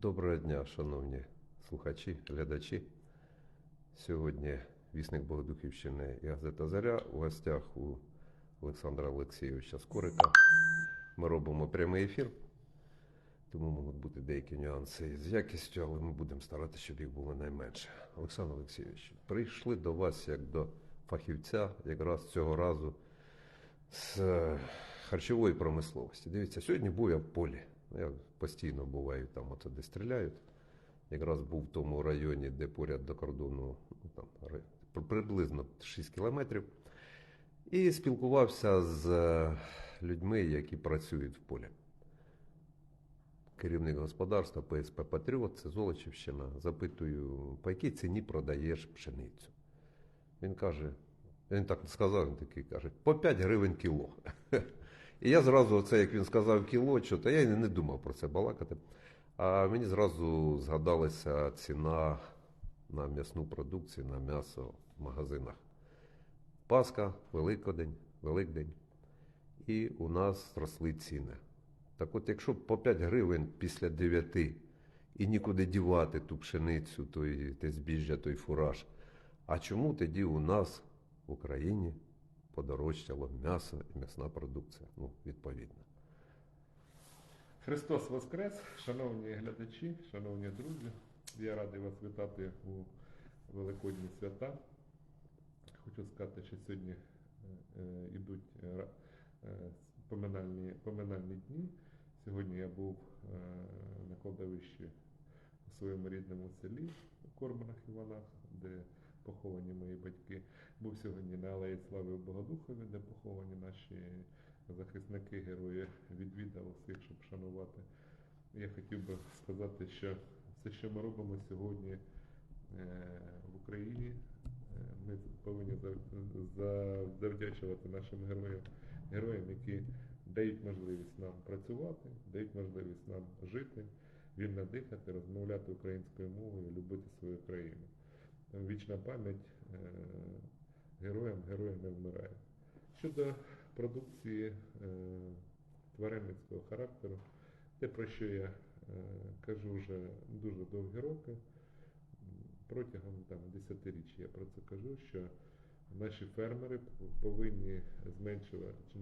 Доброго дня, шановні слухачі, глядачі. Сьогодні вісник Богодухівщини і газета Заря у гостях у Олександра Олексійовича Скорика. Ми робимо прямий ефір, тому можуть бути деякі нюанси з якістю, але ми будемо старатися, щоб їх було найменше. Олександр Олексійович, прийшли до вас як до фахівця, якраз цього разу з е, харчової промисловості. Дивіться, сьогодні був я в полі. Я постійно буваю там, оце де стріляють. Якраз був в тому районі, де поряд до кордону, ну, там, приблизно 6 кілометрів. І спілкувався з е, людьми, які працюють в полі. Керівник господарства ПСП Патріот, це Золочівщина. Запитую, по якій ціні продаєш пшеницю? Він каже, він так сказав, він такий каже, по 5 гривень кіло. І я зразу, оце, як він сказав кіло, що, то я не думав про це балакати. А мені зразу згадалася ціна на м'ясну продукцію, на м'ясо в магазинах. Пасха, Великодень, Великдень. І у нас зросли ціни. Так от, якщо по 5 гривень після 9 і нікуди дівати ту пшеницю, той, те збіжжя, той фураж, а чому тоді у нас в Україні подорожчало м'ясо і м'ясна продукція? Ну, відповідно. Христос Воскрес, шановні глядачі, шановні друзі, я радий вас вітати у Великодні свята. Хочу сказати, що сьогодні йдуть поминальні, поминальні дні. Сьогодні я був е, на кладовищі у своєму рідному селі у Корманах Іванах, де поховані мої батьки. Був сьогодні на Алеї Слави в Богодухові, де поховані наші захисники, герої відвідав усіх, щоб шанувати. Я хотів би сказати, що все, що ми робимо сьогодні е, в Україні, е, ми повинні за- завдячувати нашим героям, героям, які дають можливість нам працювати, дають можливість нам жити, вільно дихати, розмовляти українською мовою, любити свою країну. Вічна пам'ять е, героям, героям не вмирає. Щодо продукції е, тваринницького характеру, те, про що я е, кажу вже дуже довгі роки, протягом там, десятиріч я про це кажу, що наші фермери повинні зменшувати,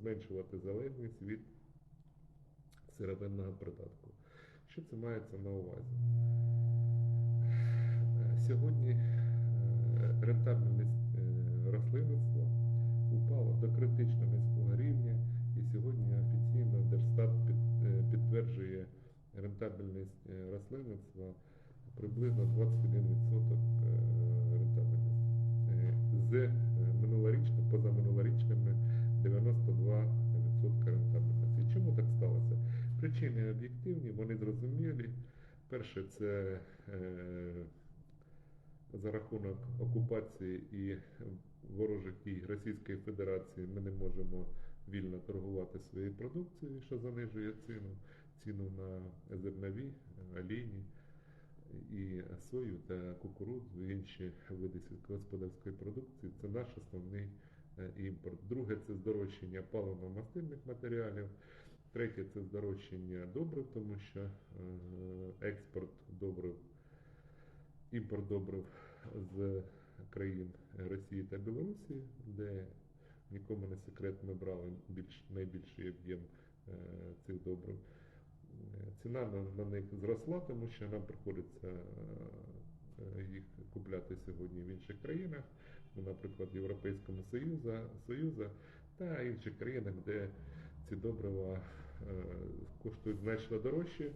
зменшувати залежність від сировинного придатку. Що це мається на увазі? Сьогодні е, рентабельність е, рослинництва упала до критично низького рівня, і сьогодні офіційно Держстат е, підтверджує рентабельність рослинництва приблизно 21% е, рентабельності. З минулорічним, позаминулорічними 92% рентабельності. Чому так сталося? Причини об'єктивні, вони зрозумілі. Перше, це е, за рахунок окупації і ворожих дій Російської Федерації ми не можемо вільно торгувати своєю продукцією, що занижує ціну, ціну на зернові, олійні і сою та кукурудзу, інші види сільськогосподарської продукції. Це наш основний е, імпорт. Друге це здорожчання паливно-мастильних матеріалів. Третє це здорожчання добрив, тому що е, експорт добрив, імпорт добрив з країн Росії та Білорусі, де нікому не секрет, ми брали більш, найбільший об'єм е, цих добрив. Ціна на, на них зросла, тому що нам приходиться е, їх купляти сьогодні в інших країнах, ну, наприклад, Європейському Союзу, Союзу та інших країнах, де ці добрива е, коштують значно дорожче,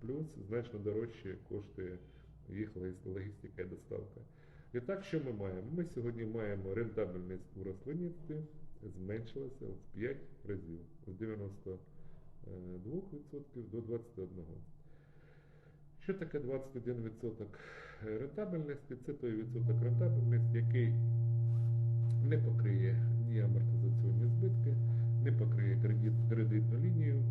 плюс значно дорожче коштує їх логістика і доставка. І так, що ми маємо? Ми сьогодні маємо рентабельність у рослинництві зменшилася в 5 разів з 92% до 21%. Що таке 21% рентабельності? Це той відсоток рентабельності, який не покриє ні амортизаційні збитки, не покриє кредит, кредитну лінію,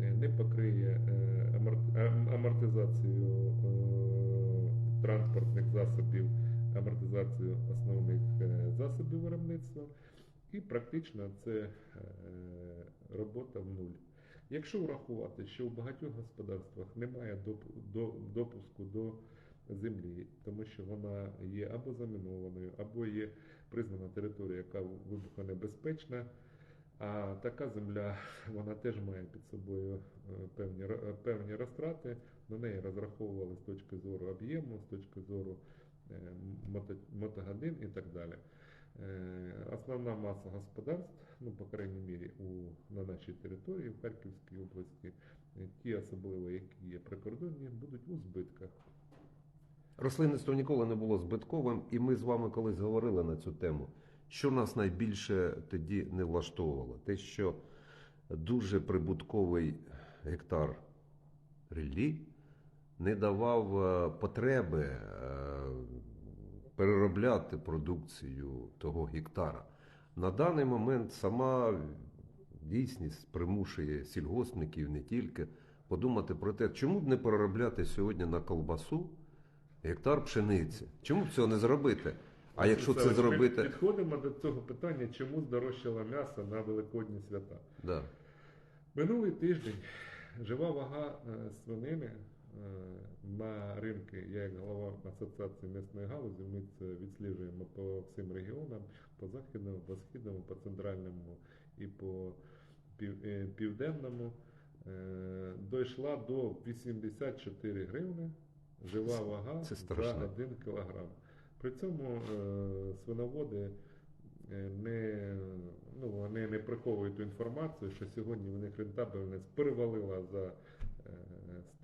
не покриє е, аморт- амортизацію е, транспортних засобів, амортизацію основних е, засобів виробництва. І практично це е, робота в нуль. Якщо врахувати, що в багатьох господарствах немає допуску до землі, тому що вона є або замінованою, або є признана територія, яка вибухонебезпечна, а така земля вона теж має під собою е, певні, е, певні розтрати, на неї розраховували з точки зору об'єму, з точки зору е, мотогодин і так далі. Основна маса господарств, ну, по крайній мірі, у, на нашій території, в Харківській області, ті особливо, які є прикордонні, будуть у збитках. Рослинництво ніколи не було збитковим, і ми з вами колись говорили на цю тему. Що нас найбільше тоді не влаштовувало? Те, що дуже прибутковий гектар ріллі не давав е, потреби е, переробляти продукцію того гектара. На даний момент сама дійсність примушує сільгоспників не тільки подумати про те, чому б не переробляти сьогодні на колбасу гектар пшениці. Чому б цього не зробити? А якщо це Олександр, ми Підходимо до цього питання, чому здорожчало м'ясо на Великодні свята. да. Минулий тиждень жива вага е, свинини е, на ринки, я як голова Асоціації м'ясної галузі, ми це відсліджуємо по всім регіонам, по західному, по східному, по центральному і по е, південному, дійшла до 84 гривни жива вага це за 1 кілограм. При цьому е, свиноводи е, не, ну, вони не приховують ту інформацію, що сьогодні у них рентабельність перевалила за е,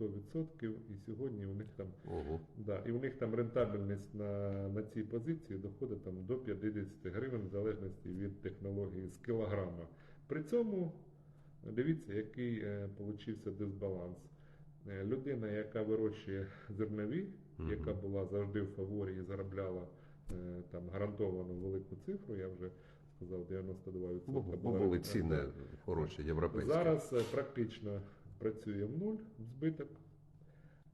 100%, і сьогодні у них там Ого. Да, і у них там рентабельність на, на цій позиції доходить там до 50 гривень в залежності від технології з кілограма. При цьому дивіться, який е, получився дисбаланс. Е, людина, яка вирощує зернові. Яка була завжди в фаворі і заробляла е, там гарантовану велику цифру, я вже сказав, 92%. Бо, була, були ціни хороші, європейські. Зараз е, практично працює в нуль збиток,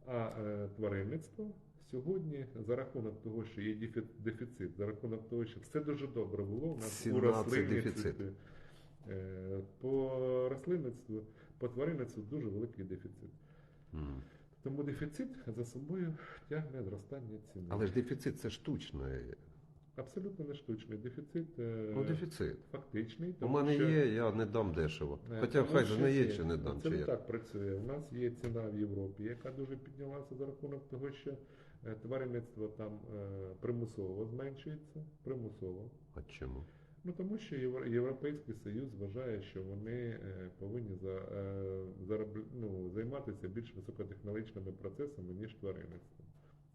а е, тваринництво сьогодні за рахунок того, що є дефіцит, за рахунок того, що все дуже добре було у нас у рослинництві, по рослинництву, по тваринництву дуже великий дефіцит. Мгм. Тому дефіцит за собою тягне зростання ціни. Але ж дефіцит це штучно. Абсолютно не штучний дефіцит. е, Ну, дефіцит. Фактичний. У мене що- є, я не дам дешево. Е, Хоча хай же не є чи не дам, Це чи не так працює. У нас є ціна в Європі, яка дуже піднялася за рахунок того, що е, тваринництво там примусово зменшується. Примусово. А чому? Ну тому що Євро- Європейський Союз вважає, що вони е, повинні за, е, зараб- ну, займатися більш високотехнологічними процесами, ніж тваринництво.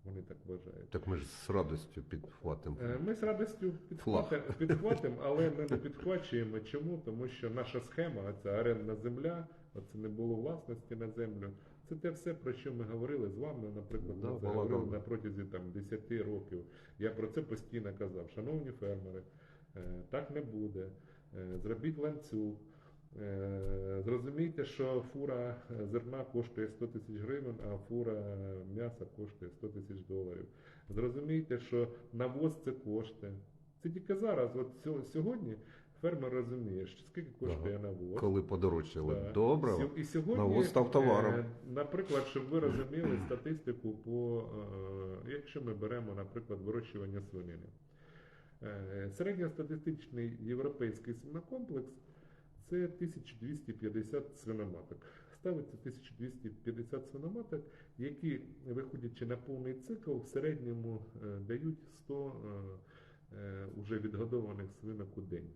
Вони так вважають. Так ми ж з радістю підхватимо. Е, Ми з радістю підхватимо, підхватимо, але ми не підхвачуємо. Чому? Тому що наша схема, ця орендна земля, оце не було власності на землю. Це те все, про що ми говорили з вами, наприклад, Да, ми це говорили на протязі там, 10 років. Я про це постійно казав. Шановні фермери, так не буде. Е, Зробіть ланцюг. Е, Зрозумійте, що фура е, зерна коштує 100 тисяч гривень, а фура м'яса коштує 100 тисяч доларів. Зрозумійте, що навоз це кошти. Це тільки зараз. От сьогодні фермер розуміє, що скільки коштує навоз. Коли подорожчали. Добре. І сьогодні, Навоз став товаром. е, наприклад, щоб ви розуміли статистику по, е, якщо ми беремо, наприклад, вирощування свинини. Е, Середньостатистичний європейський свинокомплекс це 1250 свиноматок. Ставиться 1250 свиноматок, які, виходячи на повний цикл, в середньому е, дають 100 е, уже відгодованих свинок у день.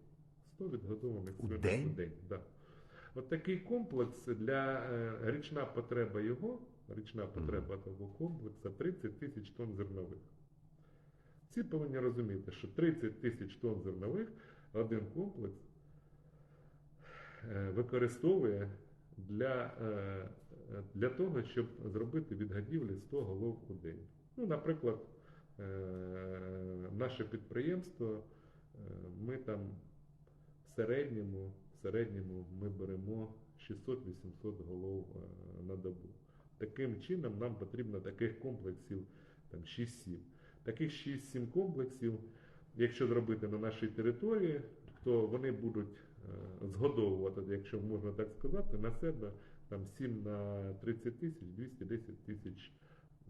100 відгодованих У свинок день? у день. Да. От такий комплекс для річна потреба його, річна потреба того комплексу 30 тисяч тонн зернових. Всі повинні розуміти, що 30 тисяч тонн зернових один комплекс е, використовує для, е, для того, щоб зробити від годівлі 100 голов у день. Ну, наприклад, е, наше підприємство, ми там в середньому, в середньому ми беремо 600-800 голов на добу. Таким чином нам потрібно таких комплексів там 6-7. Таких 6-7 комплексів, якщо зробити на нашій території, то вони будуть згодовувати, якщо можна так сказати, на себе там 7 на 30 тисяч, 210 тисяч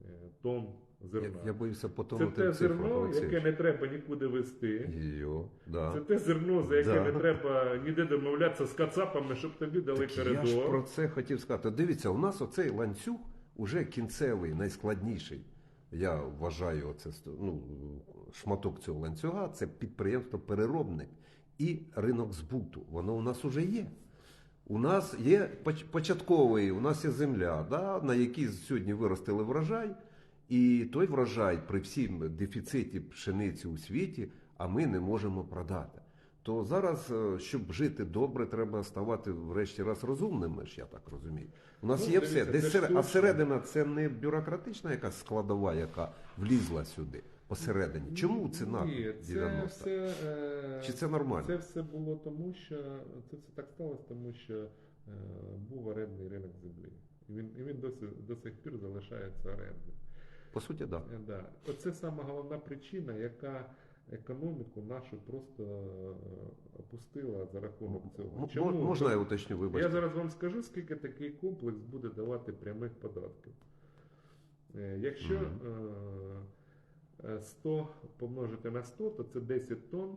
е, тонн зерна. я боюся Це потонути те в зерно, Олексій. яке не треба нікуди вести. Йо, да. Це те зерно, за яке Да. не треба ніде домовлятися з кацапами, щоб тобі дали Так я коридор. ж про це хотів сказати. Дивіться, у нас оцей ланцюг уже кінцевий, найскладніший. Я вважаю, оце ну, шматок цього ланцюга це підприємство-переробник і ринок збуту. Воно у нас уже є. У нас є початковий, у нас є земля, да, на якій сьогодні виростили врожай, і той врожай при всім дефіциті пшениці у світі, а ми не можемо продати. То зараз, е, щоб жити добре, треба ставати врешті раз розумними, ж я так розумію. У нас Ну, є дивіться, все. Десь сер- А всередина це не бюрократична якась складова, яка влізла сюди посередині. Чому ціна Ні, це 90? все, е, Чи це нормально? Це все було тому, що це все так сталося, тому що е, був орендний ринок землі. І він, і він досі, до сих пір залишається орендним. По суті, так. Да. Да. Оце сама головна причина, яка економіку нашу просто е, опустила за рахунок цього. Чому? Можна я уточню, Я зараз вам скажу, скільки такий комплекс буде давати прямих податків. Е, Якщо Мгм. е, е, 100 помножити на 100, то це 10 тонн.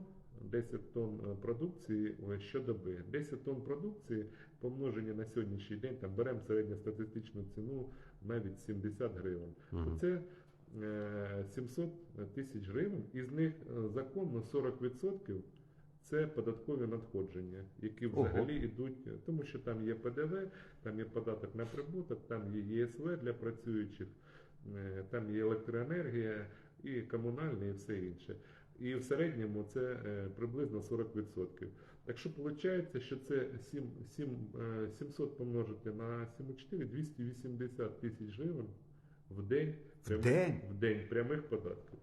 10 тонн продукції щодоби. 10 тонн продукції помножені на сьогоднішній день, там беремо середньостатистичну ціну навіть 70 гривень. То Мгм. це 700 тисяч гривень, із них е, законно 40% це податкові надходження, які Ого. взагалі йдуть, е, тому що там є ПДВ, там є податок на прибуток, там є ЄСВ для працюючих, е, там є електроенергія і комунальне, і все інше. І в середньому це е, приблизно 40%. Так що виходить, що це 7, 7, е, 700 помножити на 7,4 280 тисяч гривень в день, В день? в день прямих податків.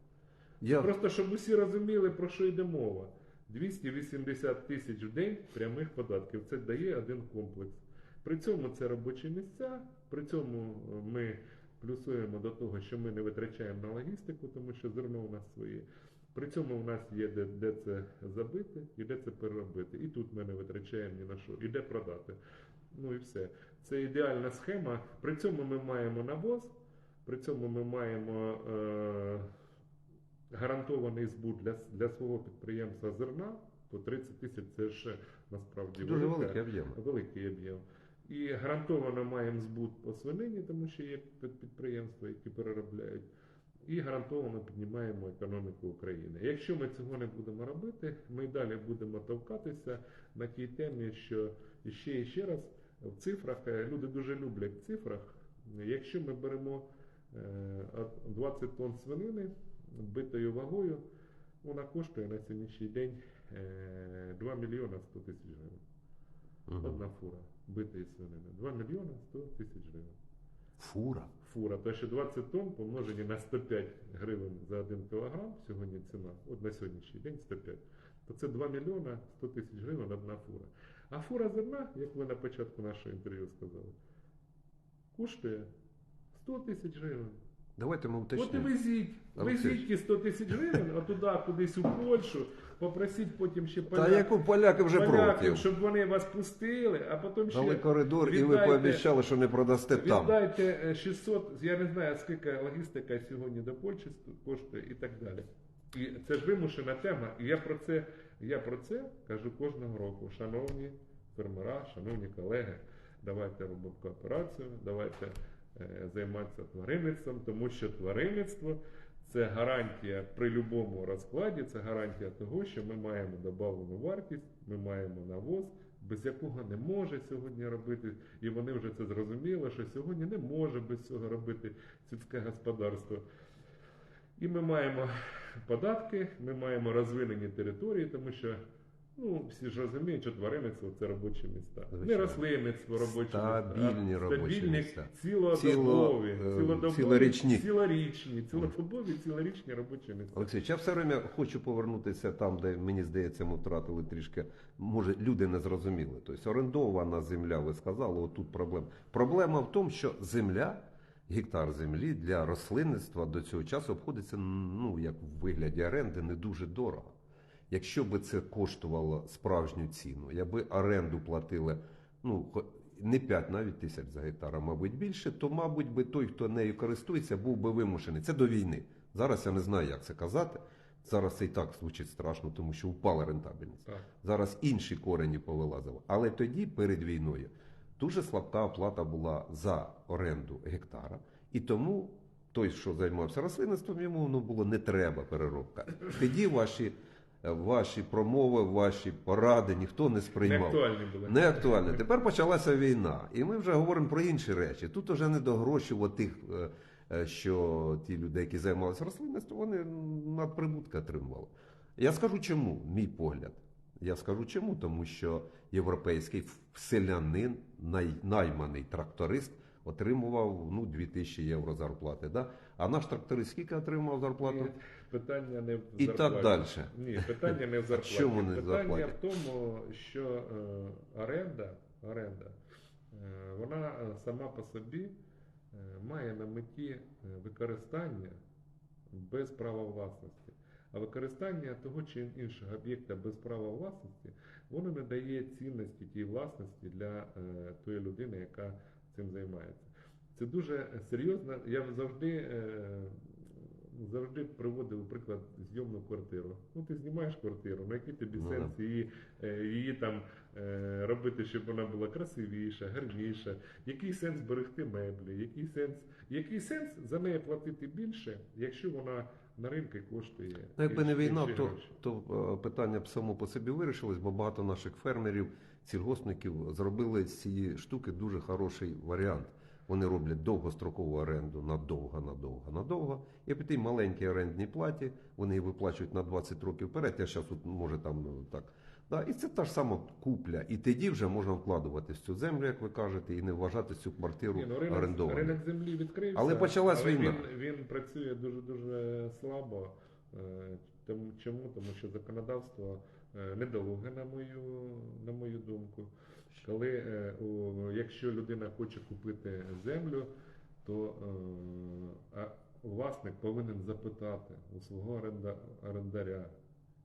Я Просто щоб усі розуміли, про що йде мова. 280 тисяч в день прямих податків. Це дає один комплекс. При цьому це робочі місця, при цьому е, ми плюсуємо до того, що ми не витрачаємо на логістику, тому що зерно у нас своє. При цьому у нас є де, де це забити і де це переробити. І тут ми не витрачаємо ні на що, і де продати. Ну і все. Це ідеальна схема. При цьому ми маємо навоз, при цьому ми маємо е, гарантований збут для, для свого підприємства зерна, то 30 тисяч це ще насправді дуже велика- великий об'єм. великий об'єм. І гарантовано маємо збут по свинині, тому що є під- підприємства, які переробляють. І гарантовано піднімаємо економіку України. Якщо ми цього не будемо робити, ми далі будемо товкатися на тій темі, що ще і ще раз в цифрах е, люди дуже люблять в цифрах. Якщо ми беремо 20 тонн свинини битою вагою, вона коштує на сьогоднішній день е, 2 мільйона 100 тисяч гривень. Одна фура битої свинини. 2 мільйона 100 тисяч гривень. Фура. Фура, то що 20 тонн помножені на 105 гривень за 1 кілограм, сьогодні ціна, от на сьогоднішній день 105, то це 2 мільйона 100 тисяч гривень одна фура. А фура зерна, як ви на початку нашого інтерв'ю сказали, коштує 100 тисяч гривень. Давайте ми От і уточнимо. везіть, везіть ті 100 тисяч гривень, а туди, кудись у Польщу, попросіть потім ще Та поляк- яку поляки вже поляків, проти. щоб вони вас пустили, а потім ще Дали коридор, і ви віддайте- пообіцяли, що не продасте там. Віддайте е, 600, я не знаю, скільки логістика сьогодні до Польщі коштує і так далі. І це ж вимушена тема. І я про це, я про це кажу кожного року. Шановні фермера, шановні колеги, давайте робимо кооперацію, давайте займатися тваринництвом, тому що тваринництво це гарантія при будь-якому розкладі, це гарантія того, що ми маємо добавлену вартість, ми маємо навоз, без якого не може сьогодні робити, і вони вже це зрозуміли, що сьогодні не може без цього робити сільське господарство. І ми маємо податки, ми маємо розвинені території, тому що ну, всі ж розуміють, що тваринництво це робочі міста. Не Звичайно. рослинництво робочі Стабільні міста, а робочі стабільні місця. цілодобові, Ціло- е, цілодобові, цілорічні. цілорічні, цілодобові, цілорічні робочі міста. Олексій, я все время хочу повернутися там, де мені здається, ми втратили трішки. Може, люди не зрозуміли. Тобто орендована земля, ви сказали, отут проблема. Проблема в тому, що земля, гектар землі для рослинництва до цього часу обходиться ну, як в вигляді оренди не дуже дорого. Якщо би це коштувало справжню ціну, якби оренду платили ну, не 5 навіть тисяч за гектар, а мабуть більше, то, мабуть, би той, хто нею користується, був би вимушений. Це до війни. Зараз я не знаю, як це казати. Зараз це і так звучить страшно, тому що впала рентабельність. Так. Зараз інші корені повилазили. Але тоді, перед війною, дуже слабка оплата була за оренду гектара. І тому той, що займався рослинництвом, йому ну, було не треба переробка. Тоді ваші, ваші промови, ваші поради ніхто не Не сприймав. актуальні були. Не. Тепер почалася війна, і ми вже говоримо про інші речі. Тут вже не до грошей от тих, е, е, що ті люди, які займалися рослинництвом, вони надприбутки отримували. Я скажу чому, мій погляд. Я скажу чому, тому що європейський селянин, най, найманий тракторист, отримував ну, 2000 євро зарплати. Да? А наш тракторист скільки отримував зарплату? Ні, Питання не в І так далі. Ні, питання не в зарплаті. Чому не питання зарплаті? в тому, що е, оренда, оренда е, вона е, сама по собі має на меті використання без права власності. А використання того чи іншого об'єкта без права власності, воно не дає цінності тій власності для тої людини, яка цим займається. Це дуже серйозно. Я завжди, е, завжди приводив приклад зйомну квартиру. Ну, ти знімаєш квартиру, на який тобі Ну, сенс її, е, її там е, робити, щоб вона була красивіша, гарніша. Який сенс берегти меблі? Який сенс, який сенс за неї платити більше, якщо вона на ринку коштує? Ну, якби не війна, то, то е, питання б само по собі вирішилось, бо багато наших фермерів, сільгоспників зробили з цієї штуки дуже хороший варіант. Вони роблять довгострокову оренду надовго, надовго, надовго. І по тій маленькій орендній платі вони її виплачують на 20 років вперед. Я зараз тут може там ну, так. Да, і це та ж сама купля. І тоді вже можна вкладувати в цю землю, як ви кажете, і не вважати цю квартиру ну, орендованою. ринок землі відкрився, Але почалась але війна. Він, він працює дуже дуже слабо. Е, Тому чому? Тому що законодавство е, недолуге, на мою на мою думку. Коли е, якщо людина хоче купити землю, то е, власник повинен запитати у свого оренда, орендаря,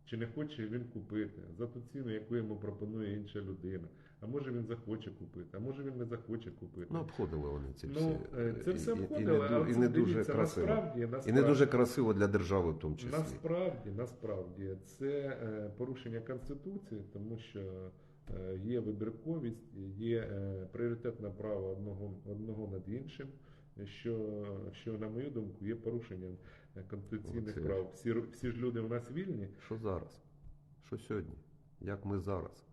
чи не хоче він купити за ту ціну, яку йому пропонує інша людина. А може він захоче купити, а може він не захоче купити. Ну, обходили вони ці всі. Ну, е, це все ду- але і не дуже дивіться, красиво. насправді, І не дуже красиво для держави в тому числі. насправді, насправді, це порушення Конституції, тому що є вибірковість, є е, пріоритетне право одного, одного над іншим, що, що, на мою думку, є порушенням е, конституційних Оце. прав. Всі, всі ж люди в нас вільні, Що зараз? Що сьогодні? Як ми зараз?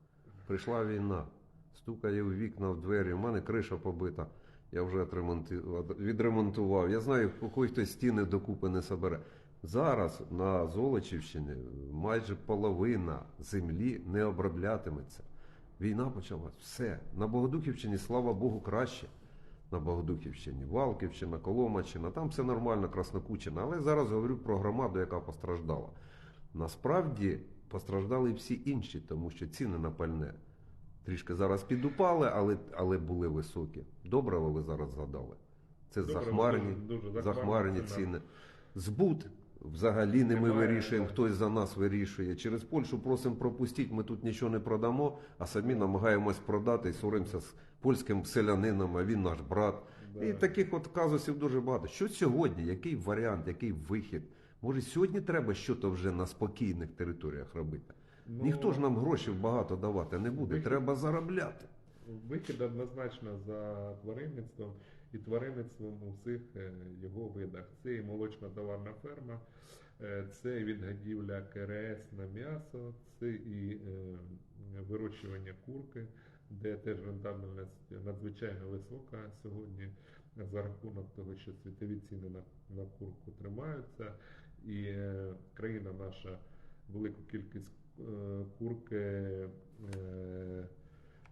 Прийшла війна, стукає в вікна, в двері, у мене криша побита. Я вже відремонтував. Я знаю, поки хтось стіни докупи не собере. Зараз на Золочівщині майже половина землі не оброблятиметься. Війна почалась. Все. На Богодухівщині, слава Богу, краще. На Богодухівщині, Валківщина, Коломаччина, там все нормально, Краснокучина. Але зараз говорю про громаду, яка постраждала. Насправді постраждали і всі інші, тому що ціни на пальне трішки зараз підупали, але, але були високі. Добре, ви зараз згадали. Це Добре, захмарні, дуже- дуже захмарні захмарні ціни. Збут взагалі не ми вирішуємо, хтось за нас вирішує. Через Польщу просимо пропустіть, ми тут нічого не продамо, а самі намагаємось продати і соримося з польським селянином, а він наш брат. І таких от казусів дуже багато. Що сьогодні? Який варіант, який вихід? Може, сьогодні треба щось вже на спокійних територіях робити? Ну, Ніхто ж нам грошей багато давати не буде. вихід- Треба заробляти. Вихід однозначно за тваринництвом і тваринництвом у всіх е, його видах. Це і молочна товарна ферма, е, це відгадівля КРС на м'ясо, це і е, вирощування курки, де теж рентабельність надзвичайно висока сьогодні за рахунок того, що світові ціни на, на курку тримаються, і країна наша велику кількість курки.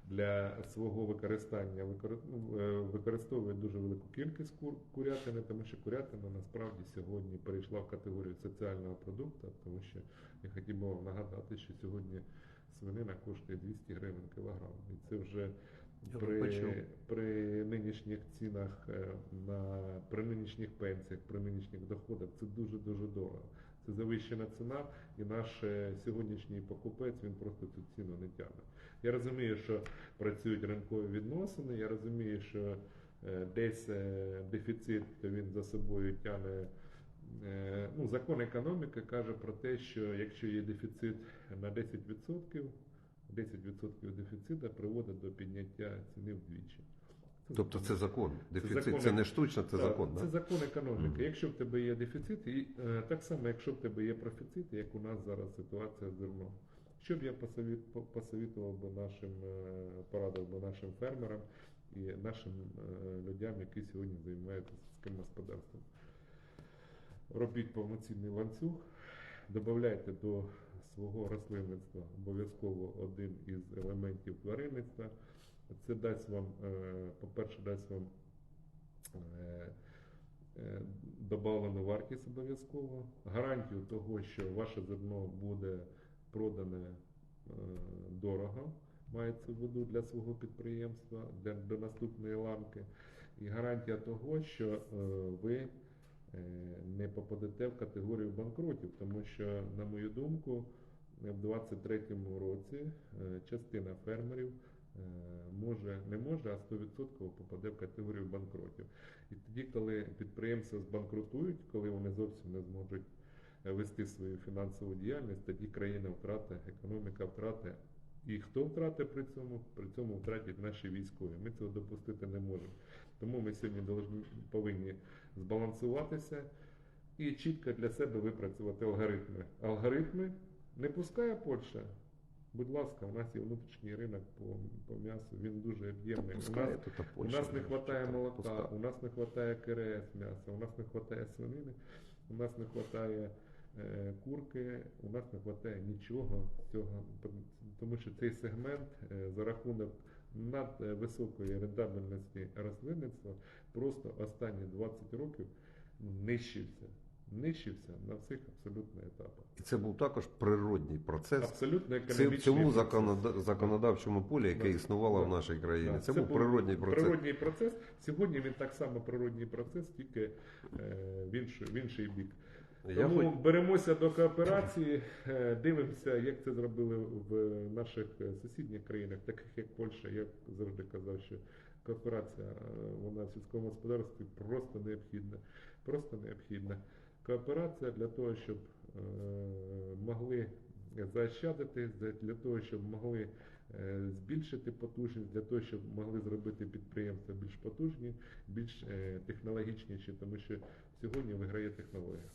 Для свого використання викори- ну, е, використовує дуже велику кількість кур, курятини, тому що курятина насправді сьогодні перейшла в категорію соціального продукту, тому що я хотів би вам нагадати, що сьогодні свинина коштує 200 гривень кілограм. І це вже при, при нинішніх цінах е, на при нинішніх пенсіях, при нинішніх доходах це дуже дуже дорого. Це завищена ціна, і наш е, сьогоднішній покупець він просто цю ціну не тягне. Я розумію, що працюють ринкові відносини, я розумію, що е, десь е, дефіцит він за собою тягне. Ну, закон економіки каже про те, що якщо є дефіцит на 10%, 10% дефіциту приводить до підняття ціни вдвічі. Тобто це закон. Дефіцит закон, це не штучно, це Так, закон. Це Да? закон економіки. Мгм. Якщо в тебе є дефіцит, і е, так само, якщо в тебе є профіцит, як у нас зараз ситуація з зерном. Що б я посовітував би нашим, е, порадив би нашим фермерам і нашим е, людям, які сьогодні займаються сільським господарством. Робіть повноцінний ланцюг, додавайте до свого рослинництва обов'язково один із елементів тваринництва. Це дасть вам, е, по-перше, дасть вам е, е, добавлену вартість обов'язково, гарантію того, що ваше зерно буде продане дорого, мається в виду для свого підприємства, для, до наступної ланки, і гарантія того, що ви не попадете в категорію банкрутів, тому що, на мою думку, в 2023 році частина фермерів може, не може, а 100% попаде в категорію банкрутів. І тоді, коли підприємства збанкрутують, коли вони зовсім не зможуть е, вести свою фінансову діяльність, тоді країна втрати, економіка втрати. І хто втратить при цьому? При цьому втратять наші військові. Ми цього допустити не можемо. Тому ми сьогодні повинні збалансуватися і чітко для себе випрацювати алгоритми. Алгоритми не пускає Польща. Будь ласка, у нас є внутрішній ринок по, по м'ясу, він дуже об'ємний. У нас, у нас не вистачає молока, пускай. у нас не вистачає КРС м'яса, у нас не вистачає свинини, у нас не вистачає е, курки, у нас не вистачає нічого цього, тому що цей сегмент е, за рахунок надвисокої рентабельності рослинництва просто останні 20 років нищився. Нищився на всіх абсолютно етапах. І це був також природній процес. Абсолютно Це в економічний цьому процес. законода- законодавчому полі, яке Да. існувало в нашій країні. Да, Це, був був природній процес. Природній процес. Сьогодні він так само природній процес, тільки е, в, інший, в інший бік. Я Тому хоч- беремося до кооперації, е, дивимося, як це зробили в наших сусідніх країнах, таких як Польща. Я завжди казав, що кооперація е, вона в сільському господарстві просто необхідна. Просто необхідна. Кооперація для того, щоб е, могли заощадити, для- того, щоб могли е, збільшити потужність, для того, щоб могли зробити підприємства більш потужні, більш е, технологічніші, тому що сьогодні виграє технологія.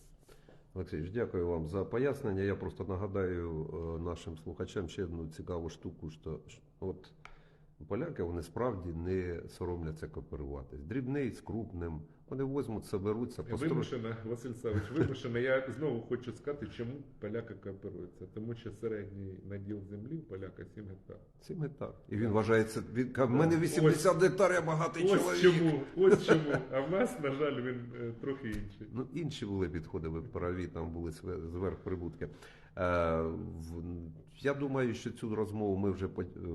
Олексійович, дякую вам за пояснення. Я просто нагадаю нашим слухачам ще одну цікаву штуку, що от поляки вони справді не соромляться кооперуватись. Дрібний з крупним. Вони возьмуть, соберуться, построють. Вимушена, Василь Савич, вимушена. Я знову хочу сказати, чому поляки кооперуються. Тому що середній наділ землі у поляка 7 гектар. Цим і так. І він вважається, він каже, в мене Ось. 80 гектарів, я багатий Ось чоловік. чому, ось чому. А в нас, на жаль, він е, трохи інший. Ну, інші були підходи, ви праві, там були зверхприбутки. Е, я думаю, що цю розмову ми вже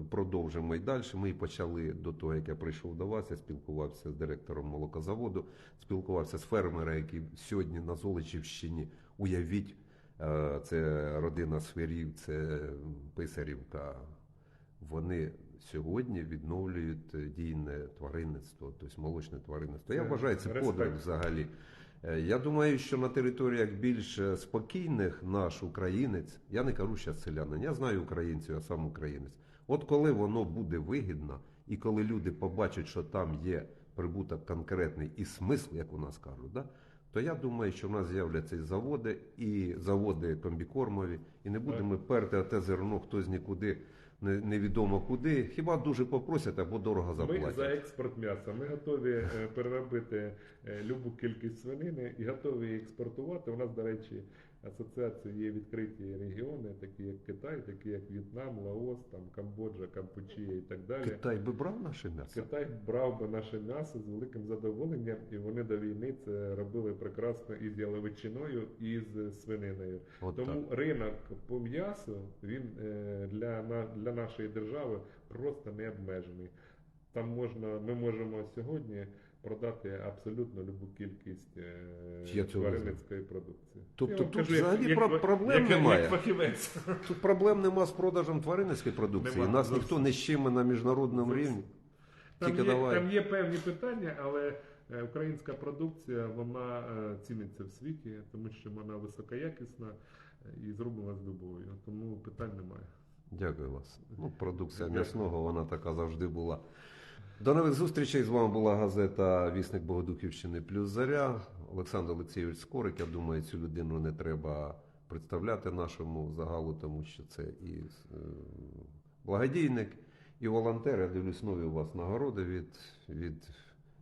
продовжимо і далі. Ми почали до того, як я прийшов до вас. Я спілкувався з директором молокозаводу, спілкувався з фермером, який сьогодні на Золочівщині. Уявіть, е, це родина Сферів, це Писарівка. Вони сьогодні відновлюють е, дійне тваринництво, тобто молочне тваринництво. Я вважаю це подвиг взагалі. Е, Я думаю, що на територіях більш е, спокійних наш українець, я не кажу зараз селянин, я знаю українців, я сам українець. От коли воно буде вигідно, і коли люди побачать, що там є прибуток конкретний і смисл, як у нас кажуть, да? то я думаю, що в нас з'являться і заводи, і заводи комбікормові, і не будемо перти те зерно хтось нікуди, невідомо куди. Хіба дуже попросять або дорого Ми за експорт м'яса. Ми готові е, переробити е, любу кількість свинини і готові її експортувати. У нас, до речі, асоціації є відкриті регіони, такі як Китай, такі як В'єтнам, Лаос, там Камбоджа, Кампучія і так далі. Китай би брав наше м'ясо. Китай брав би наше м'ясо з великим задоволенням, і вони до війни це робили прекрасно і з яловичиною, і з свининою. От Тому так. ринок по м'ясу він е, для, для нашої держави просто не обмежений. Там можна, ми можемо сьогодні продати абсолютно любу кількість е, Я цього не тваринницької продукції. Тобто тут як- взагалі як- про- як- проблем як- немає? Як фахівець. Тут проблем нема з продажем тваринницької продукції. Нема, Нас зовсім. ніхто не щиме на міжнародному Зовсім. рівні. Там Тільки є, давай. там є певні питання, але е, українська продукція вона е, ціниться в світі, тому що вона високоякісна е, і зроблена з любов'ю. Тому питань немає. Дякую вас. Ну, продукція Дякую. м'ясного, вона така завжди була. До нових зустрічей. З вами була газета Вісник Богодухівщини плюс Заря. Олександр Олексійович Скорик. Я думаю, цю людину не треба представляти нашому загалу, тому що це і е, благодійник, і волонтер. Я дивлюсь, нові у вас нагороди від, від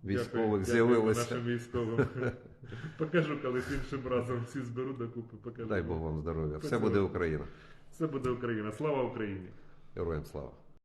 військових з'явилися. Нашим військовим. Покажу колись іншим разом всі зберу докупи. Покажу. Дай Бог вам здоров'я. Все буде Україна. Все буде Україна. Слава Україні! Героям слава.